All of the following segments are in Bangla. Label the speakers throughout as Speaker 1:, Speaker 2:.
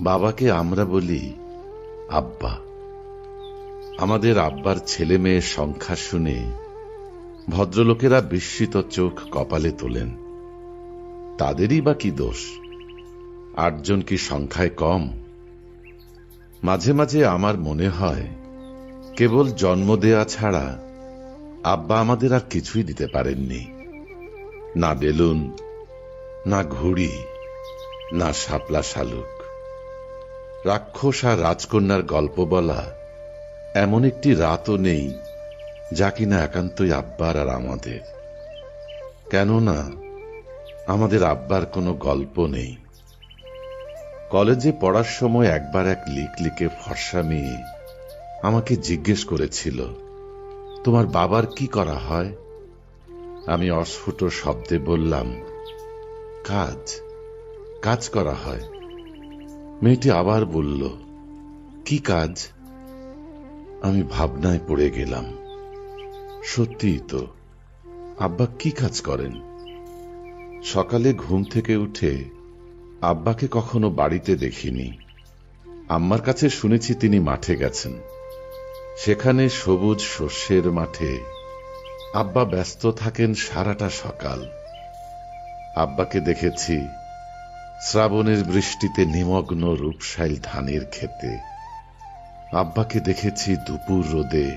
Speaker 1: বাবাকে আমরা বলি আব্বা। আমাদের আব্বার ছেলে মেয়ের সংখ্যা শুনে ভদ্রলোকেরা বিস্মিত চোখ কপালে তোলেন। তাদেরই বা কি দোষ? আটজন কি সংখ্যায় কম? মাঝে মাঝে আমার মনে হয়, কেবল জন্ম দেয়া ছাড়া আব্বা আমাদের আর কিছুই দিতে পারেননি। না বেলুন, না ঘুড়ি, না শাপলা শালুক। রাক্ষস আর রাজকন্যার গল্প বলা এমন একটি রাতও নেই যা কিনা একান্তই আব্বার আর আমাদের। কেননা আমাদের আব্বার কোনো গল্প নেই। কলেজে পড়ার সময় একবার এক লিক লিকে ফর্সা মেয়ে আমাকে জিজ্ঞেস করেছিল, তোমার বাবার কি করা হয়? আমি অস্ফুট শব্দে বললাম, কাজ কাজ করা হয়। মেয়েটি আবার বলল, কি কাজ? আমি ভাবনায় পড়ে গেলাম। সত্যিই তো, আব্বা কি কাজ করেন? সকালে ঘুম থেকে উঠে আব্বাকে কখনো বাড়িতে দেখিনি। আম্মার কাছে শুনেছি তিনি মাঠে গেছেন। সেখানে সবুজ শস্যের মাঠে আব্বা ব্যস্ত থাকেন সারাটা সকাল। আব্বাকে দেখেছি শ্রাবণের বৃষ্টিতে নিমগ্ন রূপসাইল ধানের খেতে আব্বাকে দেখেছি দুপুর রোদে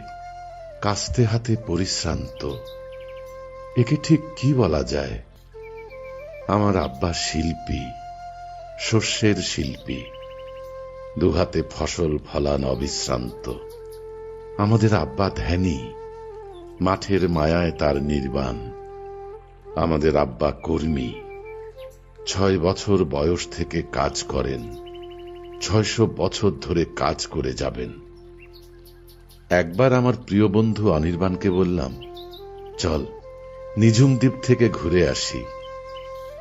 Speaker 1: কাস্তে হাতে পরিশ্রান্ত। একে ঠিক কি বলা যায়? আমার আব্বা শিল্পী, শস্যের শিল্পী। দুহাতে ফসল ফলান অবিশ্রান্ত। আমাদের আব্বা ধ্যানী, মাঠের মায়ায় তার নির্বাণ। আমাদের আব্বা কর্মী। ছয় বছর বয়স থেকে কাজ করেন। ছয়শো বছর ধরে কাজ করে যাবেন। একবার আমার প্রিয় বন্ধু অনির্বাণকে বললাম, চল, নিঝুম দ্বীপ থেকে ঘুরে আসি।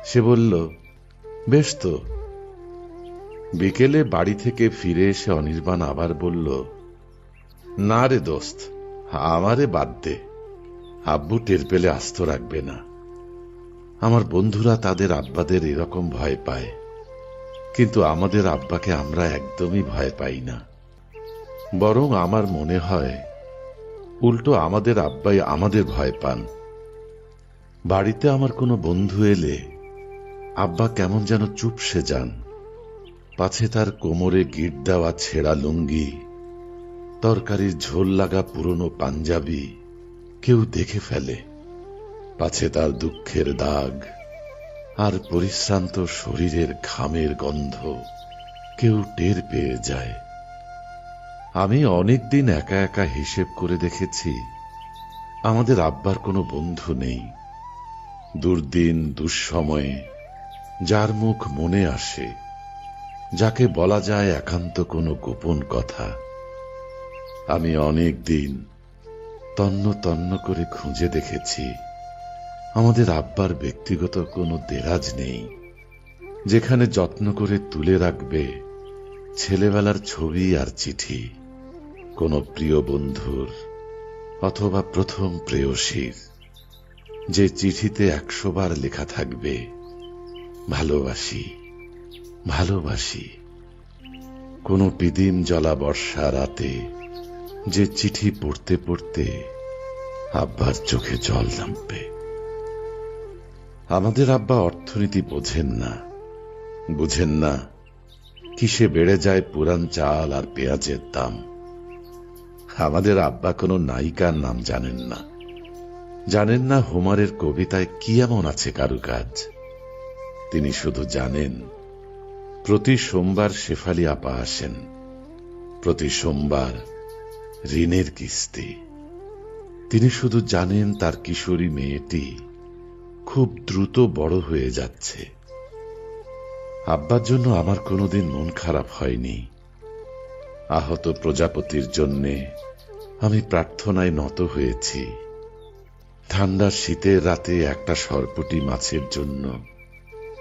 Speaker 1: সে বলল, বেশ তো। বিকেলে বাড়ি থেকে ফিরে এসে অনির্বাণ আবার বলল, না রে দোস্ত, আমারে বাদ দে। আব্বু টের পেলে আস্ত রাখবে না। আমার বন্ধুরা তাদের আব্বাদের এরকম ভয় পায়। কিন্তু আমাদের আব্বাকে আমরা একদমই ভয় পাই না। বরং আমার মনে হয়, উল্টো আমাদের আব্বাই আমাদের ভয় পান। বাড়িতে আমার কোনো বন্ধু এলে আব্বা কেমন যেন চুপসে যান। পাছে তার কোমরে গিট দেওয়া ছেঁড়া লুঙ্গি, তরকারির ঝোল লাগা পুরনো পাঞ্জাবি কেউ দেখে ফেলে। পাছে তার দুঃখের দাগ, আর পরিশ্রান্ত শরীরের ঘামের গন্ধ কেউ টের পেয়ে যায়। আমি অনেকদিন একা একা হিসেব করে দেখেছি, আমাদের আব্বার কোনো বন্ধু নেই। দুর্দিন, দুঃসময়ে যার মুখ মনে আসে, যাকে বলা যায় একান্ত কোনো গোপন কথা। আমি অনেক দিন তন্ন তন্ন করে খুঁজে দেখেছি। আমাদের আব্বার ব্যক্তিগত কোনো দেরাজ নেই, যেখানে যত্ন করে তুলে রাখবে ছেলেবেলার ছবি আর চিঠি, কোনো প্রিয় বন্ধুর অথবা প্রথম প্রেয়সীর, যে চিঠিতে একশো বার লেখা থাকবে, ভালোবাসি ভালোবাসি। কোনো পিদিম জলা বর্ষা রাতে যে চিঠি পড়তে পড়তে আব্বার চোখে জল নামবে। আমাদের আব্বা অর্থনীতি বোঝেন না। বুঝেন না কিসে বেড়ে যায় পুরান চাল আর পেঁয়াজের দাম। আমাদের আব্বা কোনো নায়িকার নাম জানেন না। জানেন না হোমারের কবিতায় কি এমন আছে কারুকাজ। তিনি শুধু জানেন, প্রতি সোমবার শেফালি আপা আসেন, প্রতি সোমবার ঋণের কিস্তি। তিনি শুধু জানেন তার কিশোরী মেয়েটি খুব দ্রুত বড় হয়ে যাচ্ছে। আব্বার জন্য আমার কোনোদিন মন খারাপ হয়নি। আহত প্রজাপতির জন্যে আমি প্রার্থনায় নত হয়েছি। ঠান্ডা শীতের রাতে একটা সরপুটি মাছের জন্য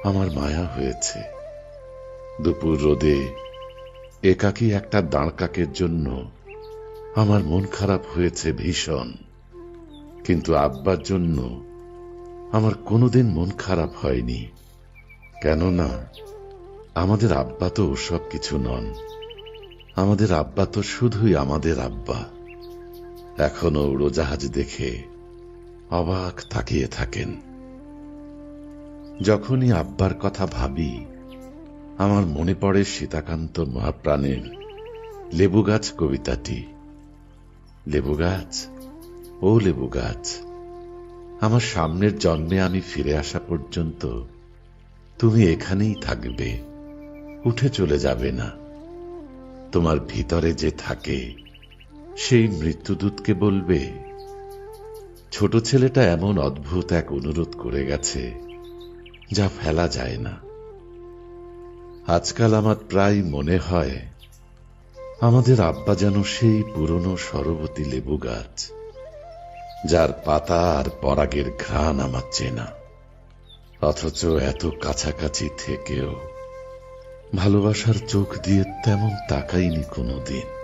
Speaker 1: আমার মায়া হয়েছে। দুপুর রোদে একাকী একটা দাঁড়কাকের জন্য আমার মন খারাপ হয়েছে ভীষণ। কিন্তু আব্বার জন্য আমার কোনোদিন মন খারাপ হয়নি। কেননা, আমাদের আব্বা তো ওসব কিছু নন। আমাদের আব্বা তো শুধুই আমাদের আব্বা। এখনও উড়োজাহাজ দেখে অবাক তাকিয়ে থাকেন। যখনই আব্বার কথা ভাবি, আমার মনে পড়ে সীতাকান্ত মহাপ্রাণের লেবু গাছ কবিতাটি। লেবু গাছ ও লেবু গাছ আমার সামনের জন্মে আমি ফিরে আসা পর্যন্ত তুমি এখানেই থাকবে, উঠে চলে যাবে না। তোমার ভিতরে যে থাকে, সেই মৃত্যুদূতকে বলবে, ছোট ছেলেটা এমন অদ্ভুত এক অনুরোধ করে গেছে, যা ফেলা যায় না। আজকাল আমার প্রায় মনে হয়, আমাদের আব্বা যেন সেই পুরনো সরবতী লেবু গাছ যার পাতা আর পরাগের ঘ্রাণ আমার চেনা। অথচ এত কাছাকাছি থেকেও ভালোবাসার চোখ দিয়ে তেমন তাকাইনি কোনোদিন।